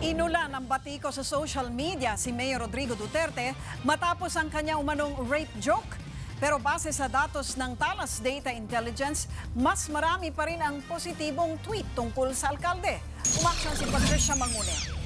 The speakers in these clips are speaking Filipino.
Inula ng batiko sa social media si Mayor Rodrigo Duterte matapos ang kanya umanong rape joke. Pero base sa datos ng Talas Data Intelligence, mas marami pa rin ang positibong tweet tungkol sa alkalde. Umaksyon si Patricia Mangune.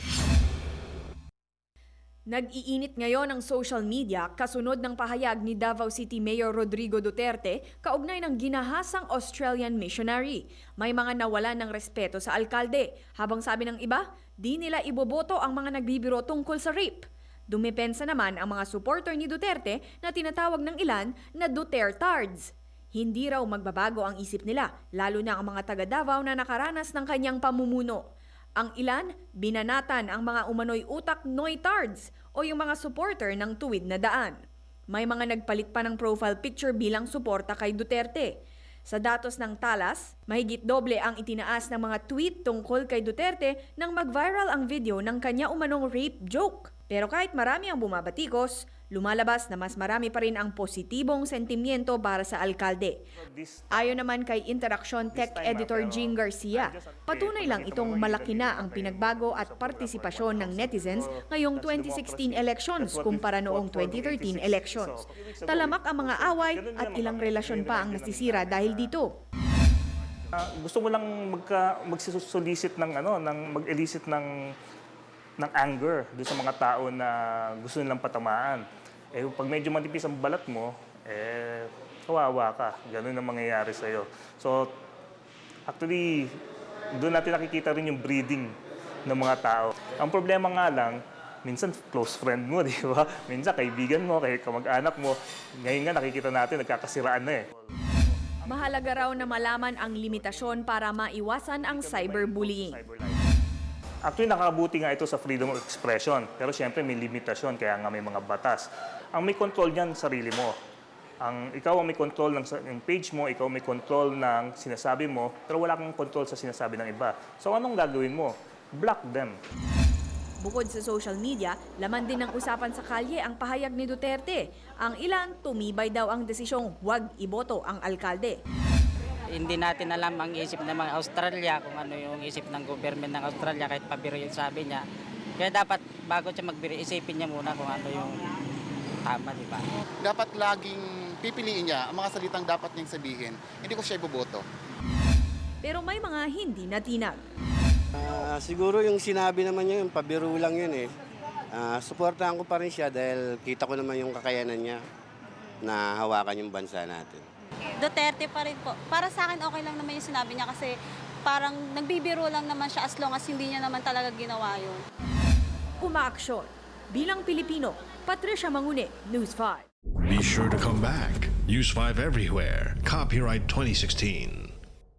Nag-iinit ngayon ang social media kasunod ng pahayag ni Davao City Mayor Rodrigo Duterte kaugnay ng ginahasang Australian missionary. May mga nawalan ng respeto sa alkalde, habang sabi ng iba, di nila iboboto ang mga nagbibiro tungkol sa rape. Dumepensa naman ang mga supporter ni Duterte na tinatawag ng ilan na Dutertards. Hindi raw magbabago ang isip nila, lalo na ang mga taga Davao na nakaranas ng kanyang pamumuno. Ang ilan, binanatan ang mga umano'y utak noitards o yung mga supporter ng tuwid na daan. May mga nagpalit pa ng profile picture bilang suporta kay Duterte. Sa datos ng Talas, mahigit doble ang itinaas ng mga tweet tungkol kay Duterte nang mag-viral ang video ng kanya umanong rape joke. Pero kahit marami ang bumabatikos, lumalabas na mas marami pa rin ang positibong sentimiento para sa alkalde. Ayon naman kay Interaction Tech Editor Jean Garcia, patunay lang itong malaki na ang pinagbago at partisipasyon ng netizens ngayong 2016 elections kumpara noong 2013 elections. Talamak ang mga away at ilang relasyon pa ang nasisira dahil dito. Ah, gusto mo lang magka magsisolicit ng ano, ng mag-elicit ng ng anger doon sa mga tao na gusto nilang patamaan. Eh pag medyo manipis ang balat mo, eh kawawa ka. Ganun ang mangyayari sa iyo. So actually doon natin nakikita rin yung breeding ng mga tao. Ang problema nga lang, minsan close friend mo, di ba? Minsan kaibigan mo, kay kamag-anak mo. Ngayon nga nakikita natin nagkakasiraan na eh. Mahalaga raw na malaman ang limitasyon para maiwasan ang cyberbullying. Actually, nakakabuti nga ito sa freedom of expression. Pero siyempre, may limitasyon, kaya nga may mga batas. Ang may control niyan, sarili mo. Ang, ikaw ang may control ng, ng page mo, ikaw may control ng sinasabi mo, pero wala kang control sa sinasabi ng iba. So, anong gagawin mo? Block them. Bukod sa social media, laman din ng usapan sa kalye ang pahayag ni Duterte. Ang ilan, tumibay daw ang desisyong huwag iboto ang alkalde. Hindi natin alam ang isip ng mga Australia, kung ano yung isip ng government ng Australia, kahit pabiro yung sabi niya. Kaya dapat, bago siya magbiro, isipin niya muna kung ano yung tama, di ba? dapat laging pipiliin niya ang mga salitang dapat niyang sabihin. Hindi ko siya iboboto. Pero may mga hindi natinag. Ah, siguro yung sinabi naman niya, yung pabiro lang yun eh. Ah, suportahan ko pa rin siya dahil kita ko naman yung kakayanan niya na hawakan yung bansa natin. Duterte pa rin po. Para sa akin, okay lang naman yung sinabi niya kasi parang nagbibiro lang naman siya as long as hindi niya naman talaga ginawa yun. Umaaksyon. Bilang Pilipino, Patricia Mangune, News 5. Be sure to come back. Use 5 everywhere. Copyright 2016.